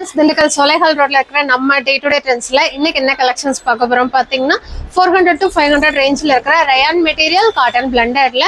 திண்டுக்கல் சொலைகள் ரோட்ல இருக்கிற நம்ம டே டு டே ட்ரெண்ட்ஸ்ல இன்னைக்கு என்ன கலெக்ஷன்ஸ் பார்க்க போறோம் பாத்தீங்கன்னா four hundred to five hundred ரேஞ்சில் இருக்கிற rayon material cotton பிளண்டர்ல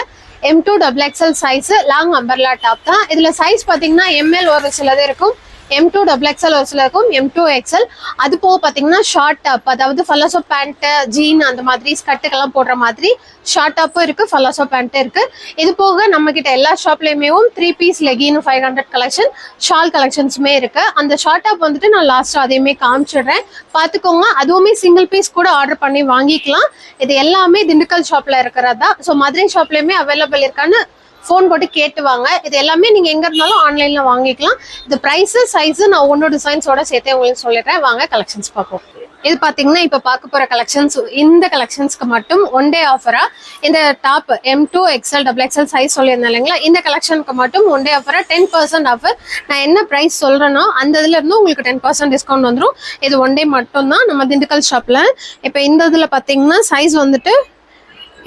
M to double XL size long umbrella top தான். இதுல சைஸ் பாத்தீங்கன்னா எம்எல் ஒரு சிலது இருக்கும். எம் டூ டபுள் எக்ஸ்எல் ஒரு சில இருக்கும். எம் டூ எக்ஸ்எல் அது போக பார்த்தீங்கன்னா ஷார்ட் டாப் அதாவது ஃபல்லாசோ பேண்ட்டு ஜீன் அந்த மாதிரி ஸ்கர்ட்டுக்கெல்லாம் போடுற மாதிரி ஷார்ட் டாப்பும் இருக்குது ஃபல்லாசோ பேண்ட்டும் இருக்குது இது போக நம்மக்கிட்ட எல்லா ஷாப்லேயுமே three piece legging five hundred collection shawl கலெக்ஷன்ஸுமே இருக்குது அந்த ஷார்ட் டாப் வந்துட்டு நான் லாஸ்ட்டாக அதையுமே காமிச்சிடுறேன். பார்த்துக்கோங்க அதுவுமே சிங்கிள் பீஸ் கூட ஆர்டர் பண்ணி வாங்கிக்கலாம். இது எல்லாமே திண்டுக்கல் ஷாப்ல இருக்கிறதா. ஸோ மதுரை ஷாப்லேயுமே அவைலபிள் இருக்கான்னு ஃபோன் போட்டு கேட்டு வாங்க இது எல்லாமே நீங்க எங்க இருந்தாலும் ஆன்லைன்ல வாங்கிக்கலாம். இது பிரைஸ் சைஸ் நான் ஒன்னோட டிசைன்ஸோட சேர்த்தே உங்களுக்கு சொல்லிடுறேன். வாங்க கலெக்ஷன்ஸ் பார்ப்போம். இது பாத்தீங்கன்னா இப்ப பார்க்க போற கலெக்ஷன்ஸ் இந்த கலெக்ஷன்ஸ்க்கு மட்டும் ஒன் டே ஆஃபரா இந்த top M two XL double XL size சொல்லியிருந்தேன் இல்லைங்களா? இந்த கலெக்ஷனுக்கு மட்டும் ஒன் டே ஆஃபரா டென் பர்சன்ட் ஆஃபர் நான் என்ன பிரைஸ் சொல்றேனோ அந்த இதுல இருந்து உங்களுக்கு டென் பர்சன்ட் டிஸ்கவுண்ட் வந்துடும் இது ஒன் டே மட்டும் தான் நம்ம திண்டுக்கல் ஷாப்ல இப்போ இந்த இதுல பாத்தீங்கன்னா சைஸ் வந்துட்டு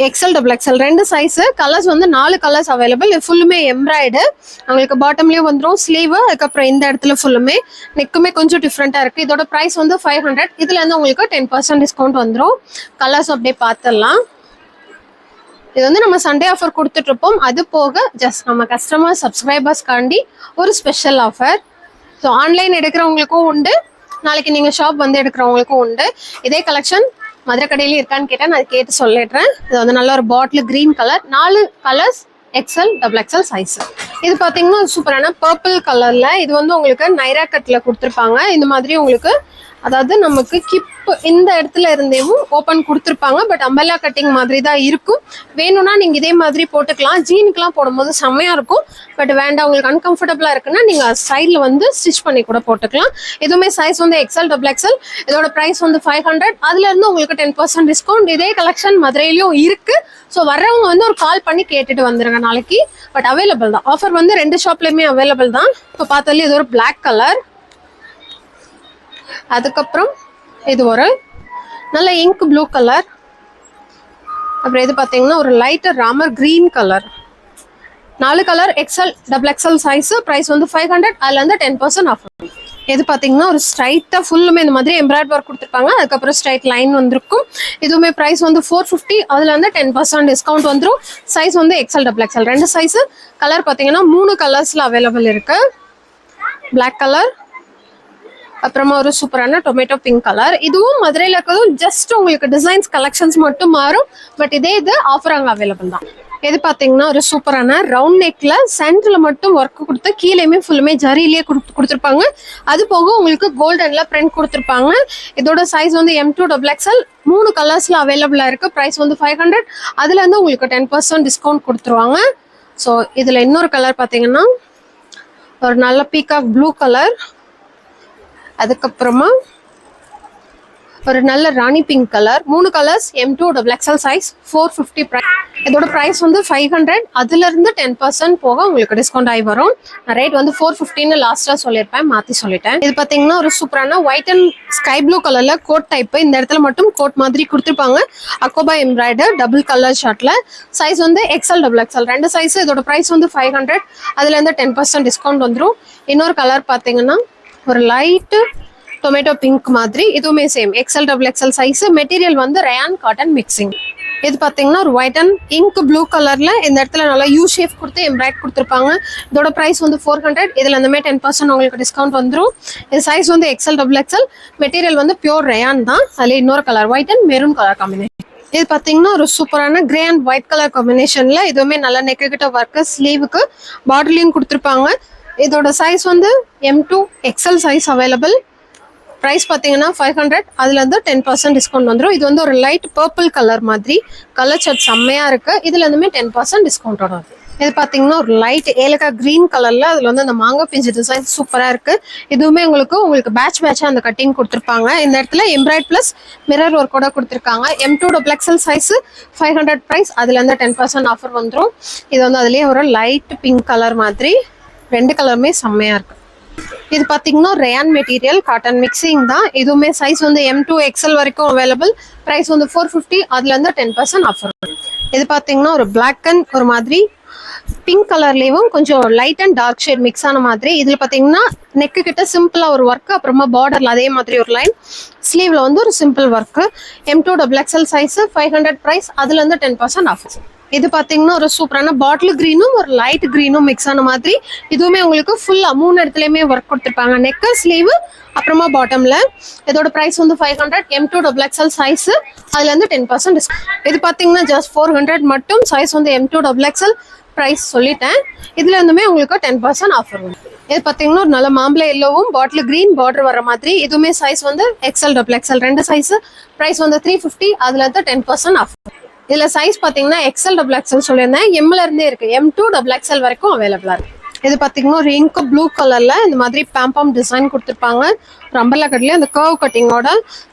எக்ஸல் டபுள் எக்ஸல் ரெண்டு சைஸ் கலர்ஸ் வந்து நாலு கலர்ஸ் அவைலபிள் இது ஃபுல்லுமே எம்ப்ராய்டு உங்களுக்கு பாட்டம்லேயும் வந்துடும் ஸ்லீவ் அதுக்கப்புறம் இந்த இடத்துல ஃபுல்லுமே நெக்குமே கொஞ்சம் டிஃப்ரெண்ட்டாக இருக்குது இதோட ப்ரைஸ் வந்து ஃபைவ் ஹண்ட்ரட் இதுலேருந்து இருந்து உங்களுக்கு டென் பர்சன்ட் டிஸ்கவுண்ட் வந்துடும் கலர்ஸ் அப்படியே பார்த்துடலாம் இது வந்து நம்ம சண்டே ஆஃபர் கொடுத்துட்ருப்போம் அது போக ஜஸ்ட் நம்ம கஸ்டமர் சப்ஸ்கிரைபர்ஸ்க்காண்டி ஒரு ஸ்பெஷல் ஆஃபர் ஸோ ஆன்லைன் எடுக்கிறவங்களுக்கும் உண்டு. நாளைக்கு நீங்கள் ஷாப் வந்து எடுக்கிறவங்களுக்கும் உண்டு. இதே கலெக்ஷன் மதுரை கடையில இருக்கான்னு கேட்டேன். நான் கேட்டு சொல்லிடுறேன். இது வந்து நல்ல ஒரு பாட்டில் கிரீன் கலர் நாலு colours XL double XL size இது பார்த்தீங்கன்னா சூப்பரான பர்பிள் கலர்ல இது வந்து உங்களுக்கு நைரா கட்ல கொடுத்துருப்பாங்க. இந்த மாதிரி உங்களுக்கு அதாவது நமக்கு கிப் இந்த இடத்துல இருந்தேவும் ஓப்பன் கொடுத்துருப்பாங்க பட் அம்பல்லா கட்டிங் மாதிரி தான் இருக்கும். வேணும்னா நீங்கள் இதே மாதிரி போட்டுக்கலாம். ஜீனுக்குலாம் போடும்போது செம்மையாக இருக்கும். பட் வேண்டாம் உங்களுக்கு அன்கம்ஃபர்டபுளாக இருக்குன்னா நீங்கள் சைடில் வந்து ஸ்டிச் பண்ணி கூட போட்டுக்கலாம். எதுவுமே சைஸ் வந்து எக்ஸல் டபுள் எக்ஸல் இதோட ப்ரைஸ் வந்து ஃபைவ் ஹண்ட்ரட் அதுலேருந்து உங்களுக்கு டென் பர்சன்ட் டிஸ்கவுண்ட் இதே கலெக்ஷன் மதுரையிலையும் இருக்குது ஸோ வர்றவங்க வந்து ஒரு கால் பண்ணி கேட்டுட்டு வந்துருங்க நாளைக்கு. பட் அவைலபிள் தான். ஆஃபர் வந்து ரெண்டு ஷாப்லேயுமே அவைலபிள் தான். இப்போ பார்த்தாலே இது ஒரு பிளாக் கலர் அதுக்கப்புறம் இது ஒரு நல்ல இங்க் ப்ளூ கலர் அப்புறம் இது பார்த்தீங்கன்னா ஒரு லைட்டர் ராமர் க்ரீன் கலர் நாலு colour XL double XL size price வந்து ஃபைவ் ஹண்ட்ரட் அதில் வந்து டென் பர்சன்ட் ஆஃபர் இது பார்த்தீங்கன்னா ஒரு ஸ்ட்ரைட்டாக ஃபுல்லுமே இந்த மாதிரி எம்ப்ராய்ட் ஒர்க் கொடுத்துருப்பாங்க. அதுக்கப்புறம் ஸ்ட்ரைட் லைன் வந்திருக்கும். இதுவுமே ப்ரைஸ் வந்து ஃபோர் ஃபிஃப்டி அதில் வந்து டென் பர்சன்ட் டிஸ்கவுண்ட் வந்துடும் சைஸ் வந்து எக்ஸல் டபுள் எக்ஸல் ரெண்டு சைஸு கலர் பார்த்தீங்கன்னா மூணு கலர்ஸில் அவைலபிள் இருக்குது பிளாக் கலர் அப்புறமா ஒரு சூப்பரான டொமேட்டோ பிங்க் கலர் இதுவும் மதுரையில் இருக்கிறதும் ஜஸ்ட் உங்களுக்கு டிசைன்ஸ் கலெக்ஷன்ஸ் மட்டும் மாறும். பட் இதே இது ஆஃபர் அங்கே அவைலபிள் தான். இது பார்த்தீங்கன்னா ஒரு சூப்பரான ரவுண்ட் நெக்ல சென்டரில் மட்டும் ஒர்க் கொடுத்து கீழேயுமே ஃபுல்லுமே ஜரியிலேயே கொடுத்து கொடுத்துருப்பாங்க. அது போக உங்களுக்கு கோல்டனில் பிரிண்ட் கொடுத்துருப்பாங்க. இதோட சைஸ் வந்து எம் டூ டபுள் எக்ஸ்எல் மூணு கலர்ஸில் அவைலபிளாக இருக்குது ப்ரைஸ் வந்து ஃபைவ் ஹண்ட்ரட் அதுலேருந்து உங்களுக்கு டென் பர்சன்ட் டிஸ்கவுண்ட் கொடுத்துருவாங்க. ஸோ இதில் இன்னொரு கலர் பார்த்தீங்கன்னா ஒரு நல்ல பீகாக் ப்ளூ கலர் அதுக்கப்புறமா ஒரு நல்ல ராணி பிங்க் கலர் மூணு colours M to double size four fifty price இதோட ப்ரைஸ் வந்து ஃபைவ் ஹண்ட்ரட் அதுலேருந்து டென் பர்சன்ட் போக உங்களுக்கு டிஸ்கவுண்ட் ஆகி வரும். ரேட் வந்து ஃபோர் ஃபிஃப்டின்னு லாஸ்ட்டாக சொல்லியிருப்பேன் மாற்றி சொல்லிட்டேன். இது பார்த்தீங்கன்னா ஒரு சூப்பரான ஒயிட் அண்ட் ஸ்கை ப்ளூ கலரில் கோட் டைப் இந்த இடத்துல மட்டும் கோட் மாதிரி கொடுத்துருப்பாங்க. அக்கோபா எம்ப்ராய்டர் டபுள் கலர் ஷர்ட்டில் சைஸ் வந்து எக்ஸல் டபுள் எக்ஸல் ரெண்டு சைஸ் இதோட ப்ரைஸ் வந்து ஃபைவ் ஹண்ட்ரட் அதுலேருந்து டென் பர்சன்ட் டிஸ்கவுண்ட் வந்துடும் இன்னொரு கலர் பார்த்தீங்கன்னா ஒரு லைட்டு டொமேட்டோ பிங்க் மாதிரி இதுவுமே same XL double XL size material வந்து ரயான் காட்டன் மிக்சிங் இது பார்த்தீங்கன்னா ஒரு ஒயிட் அண்ட் இங்க் ப்ளூ கலரில் இந்த இடத்துல நல்லா யூ ஷேப் கொடுத்து எம்ப்ராய்ட் கொடுத்துருப்பாங்க. இதோட ப்ரைஸ் வந்து ஃபோர் ஹண்ட்ரட் இதில் அந்தமாதிரி டென் பர்சன்ட் உங்களுக்கு டிஸ்கவுண்ட் வந்துடும் இது சைஸ் வந்து எக்ஸல் டபுள் எக்ஸல் மெட்டீரியல் வந்து பியூர் ரயான் தான். அதில் இன்னொரு colour white and maroon colour combination இது பார்த்தீங்கன்னா ஒரு சூப்பரான கிரே அண்ட் ஒயிட் கலர் காம்பினேஷனில் இதுவுமே நல்ல நெக்கு கிட்ட ஒர்க்கு ஸ்லீவுக்கு பாட்டிலையும் கொடுத்துருப்பாங்க. இதோட சைஸ் வந்து M to XL size available price பார்த்தீங்கன்னா ஃபைவ் ஹண்ட்ரட் அதுலேருந்து டென் பர்சன்ட் டிஸ்கவுண்ட் வந்துடும் இது வந்து ஒரு லைட் பர்பிள் கலர் மாதிரி. கலர் ஷர்ட் செம்மையாக இருக்கு. இதுலேருந்துமே டென் பர்சன்ட் டிஸ்கவுண்ட் வருது இது பார்த்தீங்கன்னா ஒரு லைட் ஏலக்காய் க்ரீன் கலரில் அதில் வந்து அந்த மாங்காய் பிஞ்சு டிசைன் சூப்பராக இருக்கு. இதுவுமே உங்களுக்கு உங்களுக்கு பேட்ச் பேட்சாக அந்த கட்டிங் கொடுத்துருப்பாங்க. இந்த இடத்துல எம்ப்ராய்ட் ப்ளஸ் மிரர் ஒர்க் கூட கொடுத்துருக்காங்க. M to double XL size five hundred price அதுலேருந்து டென் பர்சன்ட் ஆஃபர் வந்துடும் இது வந்து அதுலேயே ஒரு லைட் பிங்க் கலர் மாதிரி. ரெண்டு கலருமே செம்மையாக இருக்கு. இது பார்த்தீங்கன்னா ரேயான் மெட்டீரியல் காட்டன் மிக்சிங் தான். இதுவுமே சைஸ் வந்து எம் டூ எக்ஸல் வரைக்கும் அவைலபிள் ப்ரைஸ் வந்து ஃபோர் ஃபிஃப்டி அதுலேருந்து டென் பர்சன்ட் ஆஃபர் இது பார்த்தீங்கன்னா ஒரு பிளாக் அண்ட் ஒரு மாதிரி பிங்க் கலர்லேயும் கொஞ்சம் light and dark shade mix ஆன மாதிரி. இதில் பார்த்தீங்கன்னா நெக்கு கிட்ட சிம்பிளாக ஒரு ஒர்க் அப்புறமா பார்டரில் அதே மாதிரி ஒரு லைன் ஸ்லீவில் வந்து ஒரு simple work M to double XL size five hundred price அதுலேருந்து டென் பர்சன்ட் ஆஃப் இது பார்த்தீங்கன்னா ஒரு சூப்பரான பாட்டில் க்ரீனும் ஒரு லைட் க்ரீனும் மிக்ஸ் ஆன மாதிரி. இதுவுமே உங்களுக்கு ஃபுல்லாக மூணு இடத்துலையுமே ஒர்க் கொடுத்துருப்பாங்க. நெக்கு ஸ்லீவு அப்புறமா பாட்டமில் இதோட ப்ரைஸ் வந்து five hundred M to double XL size அதுலேருந்து டென் பர்சன்ட் இது பார்த்தீங்கன்னா ஜஸ்ட் ஃபோர் ஹண்ட்ரட் மட்டும். சைஸ் வந்து M to double XL price சொல்லிட்டேன். இதுல இருந்துமே உங்களுக்கு டென் பர்சன்ட் ஆஃபர் வரும். இது பார்த்தீங்கன்னா ஒரு நல்ல மாம்பழ எல்லோவும் பாட்டில் கிரீன் பார்டர் வர மாதிரி. இதுவுமே சைஸ் வந்து எக்ஸ்எல் டபுள் எக்ஸ்எல் ரெண்டு சைஸ் ப்ரைஸ் வந்து த்ரீ ஃபிஃப்டி அதுல இருந்து டென் பர்சன்ட் ஆஃபர் இதுல சைஸ் பார்த்தீங்கன்னா எக்ஸல் டபுள் எக்ஸல் சொல்லியிருந்தேன். எம்ல இருந்தே இருக்கு. எம் டூ டபுள் எக்ஸல் வரைக்கும் அவைலபிளா இருக்கு. இது பார்த்தீங்கன்னா ஒரு இங்க் ப்ளூ கலர்ல இந்த மாதிரி பேம்பம் டிசைன் கொடுத்துருப்பாங்க. ஒரு அம்பர்லா அந்த கர்வ் கட்டிங்கோட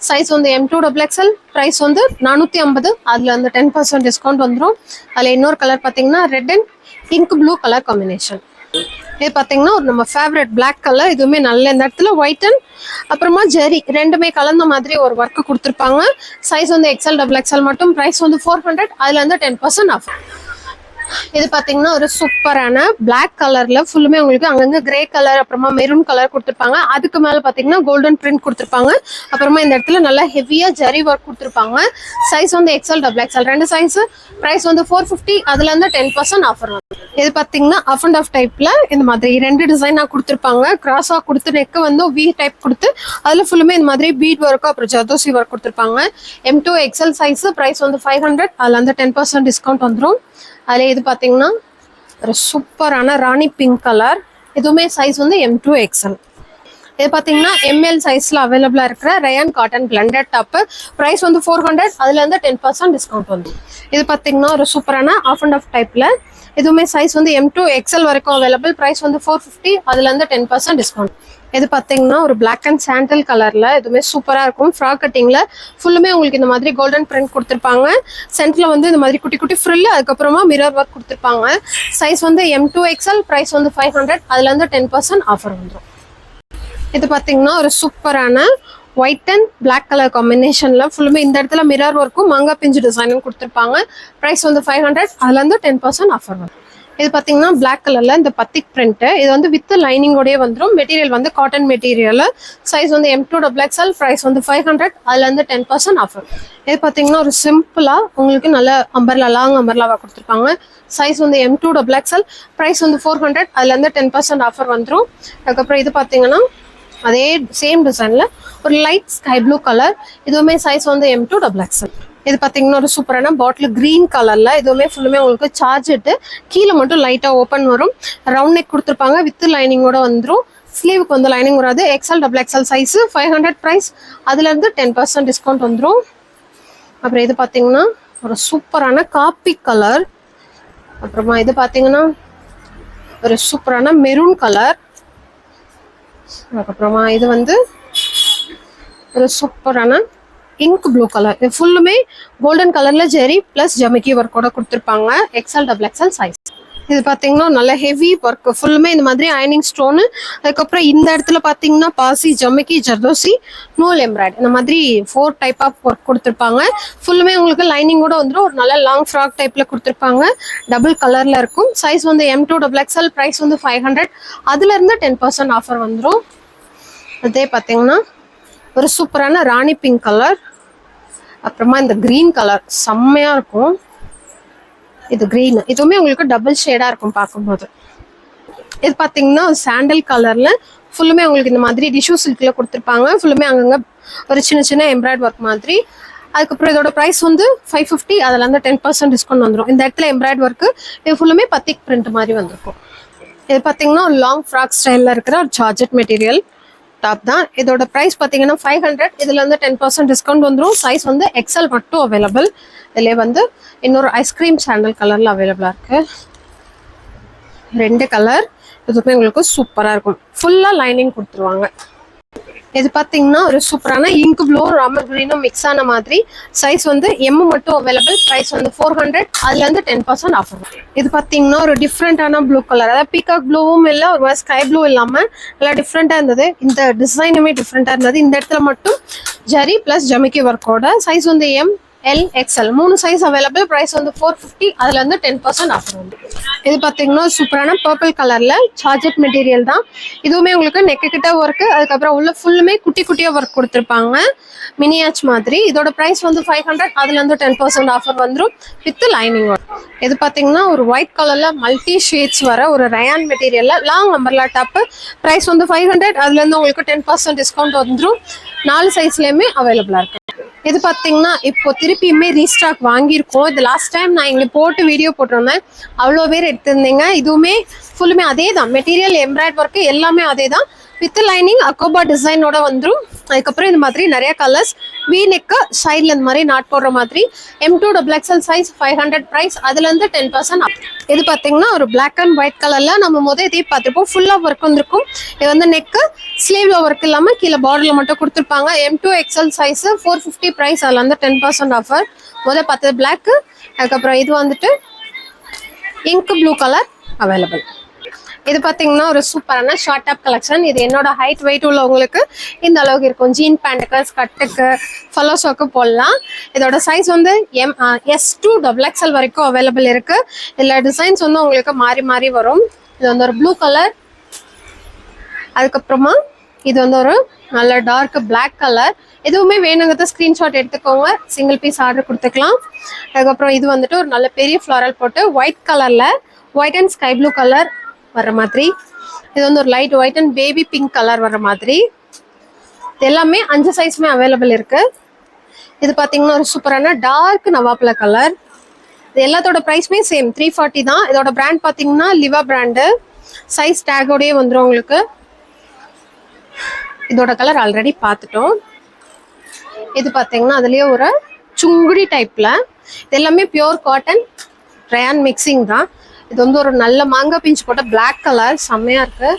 சைஸ் வந்து M to double XL price வந்து நானூற்றி ஐம்பது. அதில் வந்து டென் பர்சன்ட் டிஸ்கவுண்ட் வந்துடும் அதில் இன்னொரு கலர் பார்த்தீங்கன்னா red and pink blue colour combination இது பார்த்தீங்கன்னா ஒரு நம்ம ஃபேவரட் பிளாக் கலர் இதுவுமே நல்ல இந்த இடத்துல ஒயிட் அண்ட் அப்புறமா ஜெரி. ரெண்டுமே கலந்த மாதிரி ஒரு ஒர்க்கு கொடுத்துருப்பாங்க. சைஸ் வந்து எக்ஸல் டபுள் எக்ஸல் மட்டும். ப்ரைஸ் வந்து ஃபோர் ஹண்ட்ரட் அதுல இருந்து டென் பர்சன்ட் ஆஃப் இது பாத்தீங்கன்னா ஒரு சூப்பரான பிளாக் கலர்ல ஃபுல்லுமே உங்களுக்கு அங்கங்க கிரே கலர் அப்புறமா மெரூன் கலர் கொடுத்துருப்பாங்க. அதுக்கு மேல பாத்தீங்கன்னா கோல்டன் பிரிண்ட் கொடுத்துருப்பாங்க. அப்புறமா இந்த இடத்துல நல்லா ஹெவியா ஜரி ஒர்க் கொடுத்துருப்பாங்க. சைஸ் வந்து எக்ஸல் டபுள் எக்ஸல் ரெண்டு சைஸ் பிரைஸ் வந்து ஃபோர் ஃபிஃப்டி அதுல இருந்து டென் பர்சன்ட் ஆஃபர் இது பாத்தீங்கன்னா அஃப் அண்ட் ஆஃப் டைப்ல இந்த மாதிரி ரெண்டு டிசைனா கொடுத்துருப்பாங்க. கிராஸா கொடுத்து நெக் வந்து வி டைப் கொடுத்து அதுல ஃபுல்லுமே இந்த மாதிரி பீட் ஒர்க்கு அப்புறம் ஜதோசி ஒர்க் கொடுத்துருப்பாங்க. M to XL size price வந்து ஃபைவ் ஹண்ட்ரட் அதுல இருந்து டென் பர்சன்ட் டிஸ்கவுண்ட் வந்துடும் அதில் இது பார்த்தீங்கன்னா ஒரு சூப்பரான ராணி பிங்க் கலர் இதுவுமே சைஸ் வந்து எம் டூ எக்ஸ்எல் இது பார்த்தீங்கன்னா எம்எல் சைஸில் அவைலபிளாக இருக்கிற rayon cotton blended top price வந்து ஃபோர் ஹண்ட்ரட் அதுலேருந்து டென் பர்சன்ட் டிஸ்கவுண்ட் வந்து. இது பார்த்தீங்கன்னா ஒரு சூப்பரான ஆஃப் அண்ட் ஆஃப் டைப்பில் இதுவுமே சைஸ் வந்து எம் டூ எக்ஸ்எல் வரைக்கும் அவைலபிள் ப்ரைஸ் வந்து ஃபோர் ஃபிஃப்டி அதுலேருந்து டென் பர்சன்ட் டிஸ்கவுண்ட் இது பார்த்தீங்கன்னா ஒரு பிளாக் அண்ட் சாண்டல் கலரில் எதுவுமே சூப்பராக இருக்கும். ஃப்ராக் கட்டிங்கில் ஃபுல்லுமே உங்களுக்கு இந்த மாதிரி கோல்டன் பிரிண்ட் கொடுத்துருப்பாங்க. சென்டரில் வந்து இந்த மாதிரி குட்டி குட்டி ஃப்ரில் அதுக்கப்புறமா மிரர் ஒர்க் கொடுத்துருப்பாங்க. சைஸ் வந்து எம் டூ எக்ஸ்எல் ப்ரைஸ் வந்து ஃபைவ் ஹண்ட்ரட் அதுலேருந்து டென் பர்சன்ட் ஆஃபர் வந்துடும் இது பார்த்தீங்கன்னா ஒரு சூப்பரான ஒயிட் அண்ட் பிளாக் கலர் காம்பினேஷனில் ஃபுல்லுமே இந்த இடத்துல மிரர் ஒர்க்கும் மங்கா பிஞ்சு டிசைனும் கொடுத்துருப்பாங்க. ப்ரைஸ் வந்து ஃபைவ் ஹண்ட்ரட் அதுலேருந்து டென் பர்சன்ட் ஆஃபர் வரும் இது பார்த்தீங்கன்னா பிளாக் கலரில் இந்த பத்திக் பிரிண்ட்டு இது வந்து வித் லைனிங்கோடய வந்துடும் மெட்டீரியல் வந்து காட்டன் மெட்டீரியல் சைஸ் வந்து M to double XL price வந்து ஃபைவ் ஹண்ட்ரட் அதுலேருந்து டென் பர்சன்ட் ஆஃபர் இது பார்த்தீங்கன்னா ஒரு சிம்பிளாக உங்களுக்கு நல்ல அம்பர்லா லாங் அம்பர்லாவாக கொடுத்துருப்பாங்க. சைஸ் வந்து M to double XL price வந்து ஃபோர் ஹண்ட்ரட் அதுலேருந்து டென் பர்சன்ட் ஆஃபர் வந்துடும் அதுக்கப்புறம் இது பார்த்தீங்கன்னா அதே சேம் டிசைனில் ஒரு லைட் ஸ்கை ப்ளூ கலர் இதுவுமே சைஸ் வந்து எம் டூ டபுள் எக்ஸ்எல் இது பார்த்தீங்கன்னா ஒரு சூப்பரான பாட்டில் க்ரீன் கலரில் இதுவுமே ஃபுல்லுமே உங்களுக்கு சார்ஜெட்டு கீழே மட்டும் லைட்டாக ஓப்பன் வரும். ரவுண்ட் நெக் கொடுத்துருப்பாங்க வித் லைனிங்கோட வந்துடும் ஸ்லீவுக்கு வந்து லைனிங் வராது. XL double XL size five hundred price அதுலேருந்து டென் பர்சன்ட் டிஸ்கவுண்ட் வந்துடும் அப்புறம் இது பார்த்தீங்கன்னா ஒரு சூப்பரான காப்பி கலர் அப்புறமா இது பார்த்தீங்கன்னா ஒரு சூப்பரான மெரூன் கலர் அதுக்கப்புறமா இது வந்து ஒரு சூப்பரான இங்க் ப்ளூ கலர் இது ஃபுல்லுமே கோல்டன் கலர்ல ஜெரி ப்ளஸ் ஜமிக்கி ஒர்க்கோட கொடுத்துருப்பாங்க. எக்ஸல் டபுள் எக்ஸல் சைஸ் இது பார்த்தீங்கன்னா நல்ல ஹெவி ஒர்க் ஃபுல்லுமே இந்த மாதிரி அயனிங் ஸ்டோனு அதுக்கப்புறம் இந்த இடத்துல பார்த்தீங்கன்னா பாசி ஜமிக்கி ஜர்தோசி நூல் எம்ப்ராய்டு இந்த மாதிரி ஃபோர் டைப் ஆஃப் ஒர்க் கொடுத்துருப்பாங்க. ஃபுல்லுமே உங்களுக்கு லைனிங்கோட வந்துடும் ஒரு நல்ல லாங் ஃப்ராக் டைப்பில் கொடுத்துருப்பாங்க. டபுள் கலரில் இருக்கும். சைஸ் வந்து M to double XL price வந்து ஃபைவ் ஹண்ட்ரட் அதுலேருந்து டென் பர்சன்ட் ஆஃபர் வந்துடும் அதே பார்த்தீங்கன்னா ஒரு சூப்பரான ராணி பிங்க் கலர் அப்புறமா இந்த க்ரீன் கலர் செம்மையாக இருக்கும். இது க்ரீன் இதுவுமே உங்களுக்கு டபுள் ஷேடாக இருக்கும் பார்க்கும்போது. இது பார்த்தீங்கன்னா சாண்டல் கலரில் ஃபுல்லுமே உங்களுக்கு இந்த மாதிரி டிஷ்யூ சில்கில் கொடுத்துருப்பாங்க. ஃபுல்லுமே அங்கங்கே ஒரு சின்ன சின்ன எம்ப்ராய்ட் ஒர்க் மாதிரி. அதுக்கப்புறம் இதோட ப்ரைஸ் வந்து ஃபைவ் ஃபிஃப்டி அதில் வந்து டென் பர்சன்ட் டிஸ்கவுண்ட் வந்துடும் இந்த இடத்துல எம்ப்ராய்ட் ஒர்க்கு இது ஃபுல்லுமே பத்திக் பிரிண்ட் மாதிரி வந்திருக்கும். இது பார்த்தீங்கன்னா ஒரு லாங் ஃப்ராக் ஸ்டைலில் இருக்கிற ஒரு சார்ஜெட் மெட்டீரியல் டாப் தான். இதோட ப்ரைஸ் பார்த்தீங்கன்னா ஃபைவ் ஹண்ட்ரட் இதில் வந்து டென் பர்சன்ட் டிஸ்கவுண்ட் வந்துடும் சைஸ் வந்து எக்ஸல் மட்டும் அவைலபிள் இதிலே வந்து இன்னொரு ஐஸ்கிரீம் சாண்டல் கலரில் அவைலபிளாக இருக்கு. ரெண்டு கலர் இதுவுமே உங்களுக்கு சூப்பராக இருக்கும். ஃபுல்லாக லைனிங் கொடுத்துருவாங்க. இது பார்த்தீங்கன்னா ஒரு சூப்பரான இங்க் ப்ளூ ராமர் க்ரீனும் மிக்ஸ் ஆன மாதிரி. சைஸ் வந்து எம் மட்டும் அவைலபிள் ப்ரைஸ் வந்து ஃபோர் ஹண்ட்ரட் அதுலேருந்து டென் பர்சன்ட் ஆஃபர் இது பார்த்தீங்கன்னா ஒரு டிஃப்ரெண்ட்டான ப்ளூ கலர் அதாவது பீகாக் ப்ளூவும் இல்லை ஒரு மாதிரி ஸ்கை ப்ளூ இல்லாமல் நல்லா டிஃப்ரெண்ட்டாக இருந்தது. இந்த டிசைனுமே டிஃப்ரெண்ட்டாக இருந்தது. இந்த இடத்துல மட்டும் ஜரி ப்ளஸ் ஜமிக்கி ஒர்க்கோட சைஸ் வந்து எம் எல் எக்ஸ்எல் மூணு சைஸ் அவைலபிள் ப்ரைஸ் வந்து ஃபோர் ஃபிஃப்டி அதுல இருந்து டென் பர்சன்ட் ஆஃபர் உண்டு இது பார்த்தீங்கன்னா சூப்பரான பர்பிள் கலர்ல சார்ஜெட் மெட்டீரியல் தான். இதுவுமே உங்களுக்கு நெக்கு கிட்ட ஒர்க்கு அதுக்கப்புறம் உள்ள ஃபுல்லுமே குட்டி குட்டியா ஒர்க் கொடுத்துருப்பாங்க. மினியாச் மாதிரி. இதோட ப்ரைஸ் வந்து ஃபைவ் ஹண்ட்ரட் அதுல இருந்து டென் பர்சன்ட் ஆஃபர் வந்துடும் வித் லைனிங் ஒர்க் இது பார்த்தீங்கன்னா ஒரு ஒயிட் கலர்ல மல்டி ஷேட்ஸ் வர ஒரு ரயான் மெட்டீரியல்ல லாங் அம்பர்லா டாப்பு ப்ரைஸ் வந்து ஃபைவ் ஹண்ட்ரட் அதுல இருந்து உங்களுக்கு டென் பர்சன்ட் டிஸ்கவுண்ட் வந்துடும் நாலு சைஸ்லயுமே அவைலபிளா இருக்கு. இது பார்த்தீங்கன்னா இப்போ திருப்பியுமே ரீஸ்டாக் வாங்கியிருக்கோம். இது லாஸ்ட் டைம் நான் இங்கே போட்டு வீடியோ போட்டிருந்தேன். அவ்வளோ பேர் எடுத்திருந்தீங்க. இதுவுமே ஃபுல்லுமே அதே தான் மெட்டீரியல் எம்ப்ராய்ட் ஒர்க்கு எல்லாமே அதே தான் வித் லைனிங் அக்கோபா டிசைனோட வந்துடும் அதுக்கப்புறம் இந்த மாதிரி நிறைய கலர்ஸ் வி நெக்கு சைடில் இந்த மாதிரி நாட் போடுற மாதிரி. M to double XL size five hundred price அதுலேருந்து டென் பர்சன்ட் இது பார்த்தீங்கன்னா ஒரு பிளாக் அண்ட் ஒயிட் கலரில் நம்ம முதல் இதே பார்த்துருப்போம். ஃபுல்லாக ஒர்க் வந்திருக்கும். இது வந்து நெக்கு ஸ்லீவில் ஒர்க் இல்லாமல் கீழே பார்டரில் மட்டும் கொடுத்துருப்பாங்க. M to XL size four fifty price அதில் வந்து டென் பர்சன்ட் ஆஃபர் முதல் பார்த்தது பிளாக்கு அதுக்கப்புறம் இது வந்துட்டு இங்க் ப்ளூ கலர் அவைலபிள் இது பார்த்தீங்கன்னா ஒரு சூப்பரான ஷார்ட் அப் கலெக்ஷன் இது என்னோட ஹைட் வெயிட் உள்ளவங்களுக்கு இந்த அளவுக்கு இருக்கும். ஜீன் பேண்ட்டுக்கு ஸ்கர்ட்டுக்கு ஃபலோஸோக்கு போடலாம். இதோட சைஸ் வந்து M S to double XL வரைக்கும் அவைலபிள் இருக்கு. இதில் டிசைன்ஸ் வந்து உங்களுக்கு மாறி மாறி வரும். இது வந்து ஒரு ப்ளூ கலர் அதுக்கப்புறமா இது வந்து ஒரு நல்ல டார்க் பிளாக் கலர் எதுவுமே வேணுங்கிறத ஸ்க்ரீன்ஷாட் எடுத்துக்கோங்க. சிங்கிள் பீஸ் ஆர்டர் கொடுத்துக்கலாம். அதுக்கப்புறம் இது வந்துட்டு ஒரு நல்ல பெரிய ஃப்ளாரல் போட்டு ஒயிட் கலரில் white and sky blue colour வர்ற மாதிரி. இது வந்து ஒரு light white and baby pink colour வர்ற மாதிரி. இது எல்லாமே அஞ்சு சைஸுமே அவைலபிள் இருக்கு. இது பார்த்தீங்கன்னா ஒரு சூப்பரான டார்க் நவாப்ல கலர் இது எல்லாத்தோட ப்ரைஸுமே சேம் த்ரீ ஃபார்ட்டி தான். இதோட பிராண்ட் பார்த்தீங்கன்னா லிவா பிராண்டு சைஸ் டேகோடயே வந்துடும் உங்களுக்கு. இதோட கலர் ஆல்ரெடி பார்த்துட்டோம் இது பார்த்தீங்கன்னா அதுலேயே ஒரு சுங்குடி டைப்பில் இது எல்லாமே பியோர் காட்டன் ரயான் மிக்சிங் தான். இது வந்து ஒரு நல்ல மாங்காய் பிஞ்சு போட்ட பிளாக் கலர் செம்மையா இருக்கு.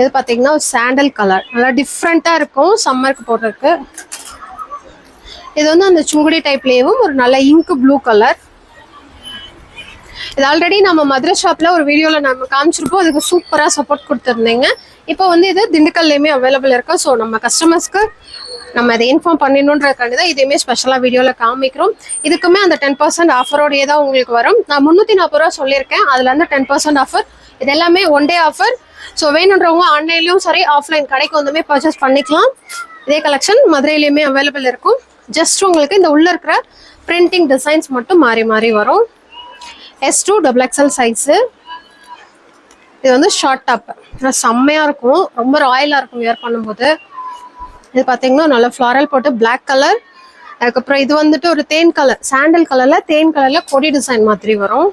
இது பார்த்தீங்கன்னா ஒரு சாண்டல் கலர் நல்லா டிஃப்ரெண்ட்டாக இருக்கும் சம்மருக்கு போடுறதுக்கு. இது வந்து அந்த சுங்குடி டைப்லேயும் ஒரு நல்ல இங்க் ப்ளூ கலர் இது ஆல்ரெடி நம்ம மதுரை ஷாப்பில் ஒரு வீடியோவில் நம்ம காமிச்சிருப்போம் அதுக்கு சூப்பராக சப்போர்ட் கொடுத்துருந்தீங்க. இப்போ வந்து இது திண்டுக்கல்லையுமே அவைலபிள் இருக்கு. ஸோ நம்ம கஸ்டமர்ஸ்க்கு நம்ம அதை இன்ஃபார்ம் பண்ணிடணுன்றதுக்காண்டி தான் இதையுமே ஸ்பெஷலாக வீடியோவில் காமிக்கிறோம். இதுக்குமே அந்த டென் பர்சன்ட் ஆஃபரோடையே தான் உங்களுக்கு வரும். நான் முந்நூற்றி நாற்பது ரூபா சொல்லியிருக்கேன். அதில் வந்து டென் பர்சன்ட் ஆஃபர் இது எல்லாமே ஒன் டே ஆஃபர் ஸோ வேணுன்றவங்க ஆன்லைன்லையும் சரி ஆஃப்லைன் கடைக்கு வந்துமே பர்ச்சேஸ் பண்ணிக்கலாம். இதே கலெக்ஷன் மதுரையிலையுமே அவைலபிள் இருக்கும். ஜஸ்ட் உங்களுக்கு இந்த உள்ளே இருக்கிற பிரிண்டிங் டிசைன்ஸ் மட்டும் மாறி மாறி வரும். S to double XL size இது வந்து ஷார்ட் டாப்பு செம்மையாக இருக்கும். ரொம்ப ராயலாக இருக்கும் வியர் பண்ணும்போது. இது பார்த்தீங்கன்னா நல்லா ஃப்ளாரல் போட்டு பிளாக் கலர் அதுக்கப்புறம் இது வந்துட்டு ஒரு தேன் கலர் சாண்டல் கலரில் தேன் கலரில் கொடி டிசைன் மாதிரி வரும்.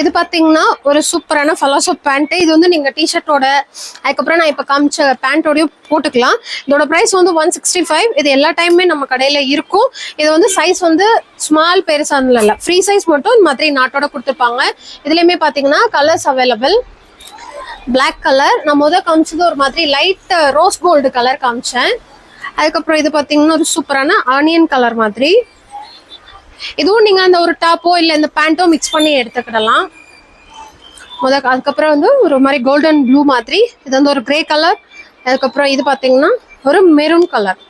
இது பார்த்தீங்கன்னா ஒரு சூப்பரான ஃபலாசோ பேண்ட் இது வந்து நீங்கள் டிஷர்ட்டோட அதுக்கப்புறம் நான் இப்போ காமிச்ச பேண்ட்டோடயும் போட்டுக்கலாம். இதோட ப்ரைஸ் வந்து ஒன் சிக்ஸ்டி ஃபைவ் இது எல்லா டைமுமே நம்ம கடையில் இருக்கும். இது வந்து சைஸ் வந்து ஸ்மால் பெருசாக இல்லை ஃப்ரீ சைஸ் மட்டும் இந்த மாதிரி நாட்டோட கொடுத்துருப்பாங்க. இதுலேயுமே பார்த்தீங்கன்னா கலர்ஸ் அவைலபிள் பிளாக் கலர் நான் முதல் காமிச்சது ஒரு மாதிரி லைட் ரோஸ் கோல்டு கலர் காமிச்சேன். அதுக்கப்புறம் இது பார்த்தீங்கன்னா ஒரு சூப்பரான ஆனியன் கலர் மாதிரி. இதுவும் நீங்கள் அந்த ஒரு டாப்போ இல்லை இந்த பேண்ட்டோ மிக்ஸ் பண்ணி எடுத்துக்கிடலாம். முத அதுக்கப்புறம் வந்து ஒரு மாதிரி கோல்டன் ப்ளூ மாதிரி. இது வந்து ஒரு கிரே கலர் அதுக்கப்புறம் இது பார்த்தீங்கன்னா ஒரு மெரூன் கலர்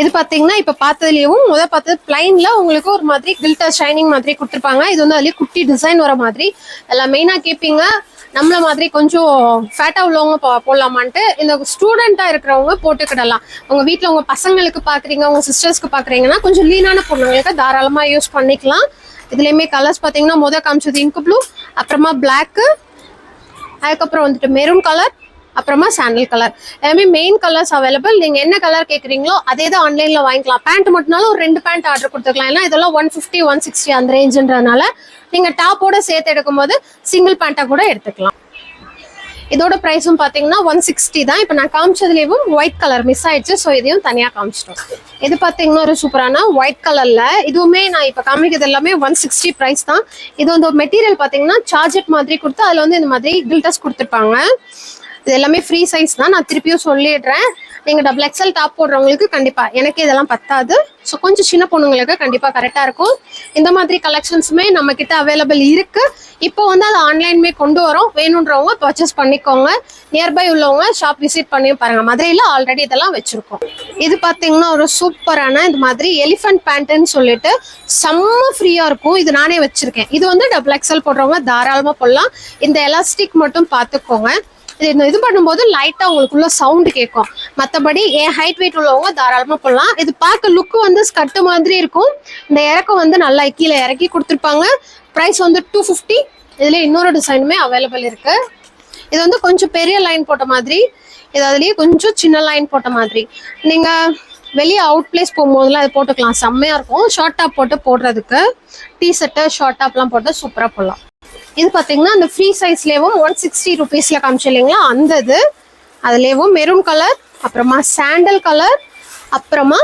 இது பார்த்தீங்கன்னா இப்போ பார்த்ததுலேயும் முத பார்த்தது பிளைனில் உங்களுக்கு ஒரு மாதிரி கில்டர் ஷைனிங் மாதிரி கொடுத்துருப்பாங்க. இது வந்து அதுலேயே குட்டி டிசைன் வர மாதிரி. எல்லாம் மெயினாக கேட்பீங்க நம்மள மாதிரி கொஞ்சம் ஃபேட்டாக உள்ளவங்க போ- போடலாமான்ட்டு இந்த ஸ்டூடெண்ட்டாக இருக்கிறவங்க போட்டுக்கிடலாம். உங்கள் வீட்டில் உங்கள் பசங்களுக்கு பார்க்குறீங்க உங்கள் சிஸ்டர்ஸ்க்கு பார்க்குறீங்கன்னா கொஞ்சம் லீனான பொண்ணுங்களுக்கு தாராளமாக யூஸ் பண்ணிக்கலாம். இதுலேயுமே கலர்ஸ் பார்த்தீங்கன்னா முத காமிச்சது இங்கு ப்ளூ அப்புறமா பிளாக்கு அதுக்கப்புறம் வந்துட்டு மெரூன் கலர் அப்புறமா சாண்டல் கலர் எல்லாமே மெயின் கலர்ஸ் அவைலபிள் நீங்கள் என்ன கலர் கேட்குறீங்களோ அதே தான் ஆன்லைனில் வாங்கிக்கலாம். பேண்ட் மட்டும்னாலும் ஒரு ரெண்டு பேண்ட் ஆர்டர் கொடுத்துக்கலாம். ஏன்னா இதெல்லாம் ஒன் ஃபிஃப்டி ஒன் சிக்ஸ்டி அந்த ரேஞ்சுன்றதுனால நீங்கள் டாப்போட சேர்த்து எடுக்கும்போது சிங்கிள் பேண்ட்டாக கூட எடுத்துக்கலாம். இதோட ப்ரைஸும் பார்த்தீங்கன்னா ஒன் சிக்ஸ்டி தான். இப்போ நான் காமிச்சதுலேயும் ஒயிட் கலர் மிஸ் ஆயிடுச்சு. ஸோ இதையும் தனியாக காமிச்சிட்டோம். இது பார்த்தீங்கன்னா ஒரு சூப்பரான ஒயிட் கலரில் இதுவுமே நான் இப்போ காமிக்கிறது எல்லாமே ஒன் சிக்ஸ்டி ப்ரைஸ் தான். இது வந்து மெட்டீரியல் பார்த்தீங்கன்னா சார்ஜெட் மாதிரி கொடுத்து அதில் வந்து இந்த மாதிரி கில்டஸ் கொடுத்துருப்பாங்க. இது எல்லாமே ஃப்ரீ சைஸ் தான். நான் திருப்பியும் சொல்லிடுறேன். நீங்கள் டபுள் எக்ஸல் டாப் போடுறவங்களுக்கு கண்டிப்பாக எனக்கு இதெல்லாம் பத்தாது. ஸோ கொஞ்சம் சின்ன பொண்ணுங்களுக்கு கண்டிப்பாக கரெக்டாக இருக்கும். இந்த மாதிரி கலெக்ஷன்ஸுமே நம்ம கிட்ட அவைலபிள் இருக்கு. இப்போ வந்து அது ஆன்லைன்மே கொண்டு வரோம். வேணுன்றவங்க பர்ச்சேஸ் பண்ணிக்கோங்க. நியர்பை உள்ளவங்க ஷாப் விசிட் பண்ணி பாருங்க. மதுரையில் ஆல்ரெடி இதெல்லாம் வச்சுருக்கோம். இது பார்த்தீங்கன்னா ஒரு சூப்பரான இந்த மாதிரி எலிஃபண்ட் பேண்ட்டுன்னு சொல்லிட்டு செம்ம ஃப்ரீயாக இருக்கும். இது நானே வச்சுருக்கேன். இது வந்து டபுள் எக்ஸல் போடுறவங்க தாராளமாக போடலாம். இந்த எலாஸ்டிக் மட்டும் பார்த்துக்கோங்க இது இது பண்ணும்போது லைட்டாக உங்களுக்குள்ள சவுண்டு கேட்கும். மற்றபடி என் ஹைட் வெயிட் உள்ளவங்க தாராளமாக போடலாம். இது பார்க்க லுக்கு வந்து ஸ்கட்டு மாதிரி இருக்கும். இந்த இறக்கம் வந்து நல்லா கீழே இறக்கி கொடுத்துருப்பாங்க. ப்ரைஸ் வந்து டூ ஃபிஃப்டி இதில் இன்னொரு டிசைனுமே அவைலபிள் இருக்குது இது வந்து கொஞ்சம் பெரிய லைன் போட்ட மாதிரி. இது அதுலேயே கொஞ்சம் சின்ன லைன் போட்ட மாதிரி. நீங்கள் வெளியே அவுட் பிளேஸ் போகும்போதெல்லாம் அதை போட்டுக்கலாம். செம்மையாக இருக்கும். ஷார்ட் டாப் போட்டு போடுறதுக்கு. டீ ஷர்ட்டு ஷார்ட் டாப்லாம் போட்டு சூப்பராக போடலாம். இது பார்த்தீங்கன்னா அந்த ஃப்ரீ சைஸ்லேயும் ஒன் சிக்ஸ்டி ருபீஸில் காமிச்சு இல்லைங்களா? அந்த இது. அதுலேயும் மெரூன் கலர் அப்புறமா சாண்டல் கலர் அப்புறமா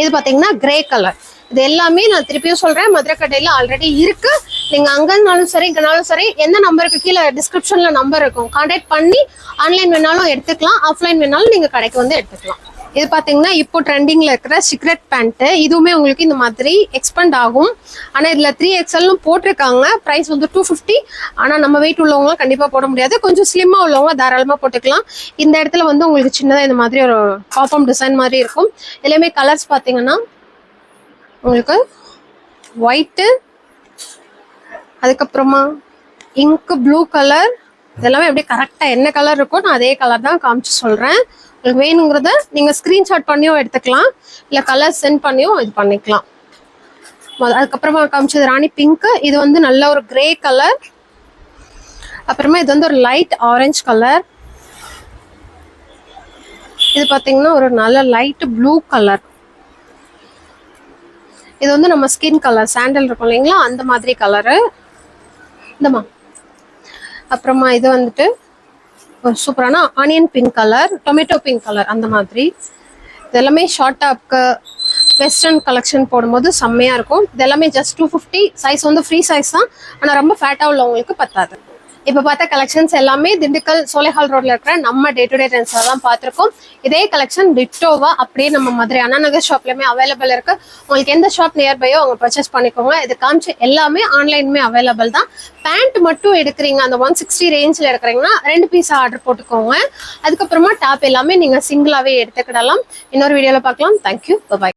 இது பார்த்தீங்கன்னா கிரே கலர் இது எல்லாமே நான் திருப்பியும் சொல்கிறேன் மதுரை கடையில் ஆல்ரெடி இருக்கு நீங்கள் அங்கேனாலும் சரி இங்கேனாலும் சரி எந்த நம்பருக்கு கீழே டிஸ்கிரிப்ஷனில் நம்பர் இருக்கும் கான்டாக்ட் பண்ணி ஆன்லைன் வேணாலும் எடுத்துக்கலாம் ஆஃப்லைன் வேணாலும் நீங்கள் கடைக்கு வந்து எடுத்துக்கலாம். இது பார்த்தீங்கன்னா இப்போ ட்ரெண்டிங்கில் இருக்கிற சிக்ரெட் பேண்ட்டு இதுவுமே உங்களுக்கு இந்த மாதிரி எக்ஸ்பெண்ட் ஆகும். ஆனால் இதில் த்ரீ எக்ஸ்எல்னு போட்டிருக்காங்க. ப்ரைஸ் வந்து டூ ஃபிஃப்டி ஆனால் நம்ம வெயிட் உள்ளவங்களாம் கண்டிப்பாக போட முடியாது. கொஞ்சம் ஸ்லிம்மாக உள்ளவங்க தாராளமாக போட்டுக்கலாம். இந்த இடத்துல வந்து உங்களுக்கு சின்னதாக இந்த மாதிரி ஒரு பாப்பம் டிசைன் மாதிரி இருக்கும். எல்லாமே கலர்ஸ் பார்த்தீங்கன்னா உங்களுக்கு ஒயிட்டு அதுக்கப்புறமா இங்கு ப்ளூ கலர் இதெல்லாமே அப்படியே கரெக்டாக என்ன கலர் இருக்கோ நான் அதே கலர் தான் காமிச்சு சொல்கிறேன் உங்களுக்கு வேணுங்கிறத நீங்கள் ஸ்க்ரீன்ஷாட் பண்ணியும் எடுத்துக்கலாம். இல்லை கலர் சென்ட் பண்ணியும் இது பண்ணிக்கலாம். அதுக்கப்புறமா காமிச்சது ராணி பிங்க் இது வந்து நல்ல ஒரு கிரே கலர் அப்புறமா இது வந்து ஒரு லைட் ஆரஞ்சு கலர் இது பார்த்தீங்கன்னா ஒரு நல்ல லைட் ப்ளூ கலர் இது வந்து நம்ம ஸ்கின் கலர் சாண்டல் இருக்கும் இல்லைங்களா? அந்த மாதிரி கலரு இந்தம்மா. அப்புறமா இது வந்துட்டு சூப்பரான onion pink colour tomato pink colour அந்த மாதிரி. இதெல்லாமே ஷார்ட் டாப்க்கு வெஸ்டர்ன் கலெக்ஷன் போடும்போது செம்மையாக இருக்கும். இது எல்லாமே ஜஸ்ட் டூ ஃபிஃப்டி சைஸ் வந்து ஃப்ரீ சைஸ் தான். ஆனால் ரொம்ப ஃபேட்டாக உள்ளவங்களுக்கு பத்தாது. இப்போ பார்த்த கலெக்ஷன்ஸ் எல்லாமே திண்டுக்கல் சோலைஹால் ரோட்ல இருக்கிற நம்ம டே டு டே ட்ரெண்ட்ஸ்ல தான் பார்த்துருக்கோம். இதே கலெக்ஷன் டிட்டோவா அப்படியே நம்ம மதுரை அண்ணா நகர் ஷாப்லயுமே அவைலபிள் இருக்கு. உங்களுக்கு எந்த ஷாப் நியர்பையோ அவங்க பர்ச்சேஸ் பண்ணிக்கோங்க. இது காமிச்சு எல்லாமே ஆன்லைனுமே அவைலபிள் தான். பேண்ட் மட்டும் எடுக்கிறீங்க அந்த ஒன் சிக்ஸ்டி ரேஞ்சில் எடுக்கிறீங்கன்னா ரெண்டு பீஸ் ஆர்டர் போட்டுக்கோங்க. அதுக்கப்புறமா டாப் எல்லாமே நீங்கள் சிங்கிளாகவே எடுத்துக்கிடலாம். இன்னொரு வீடியோவில் பார்க்கலாம். Thank you bye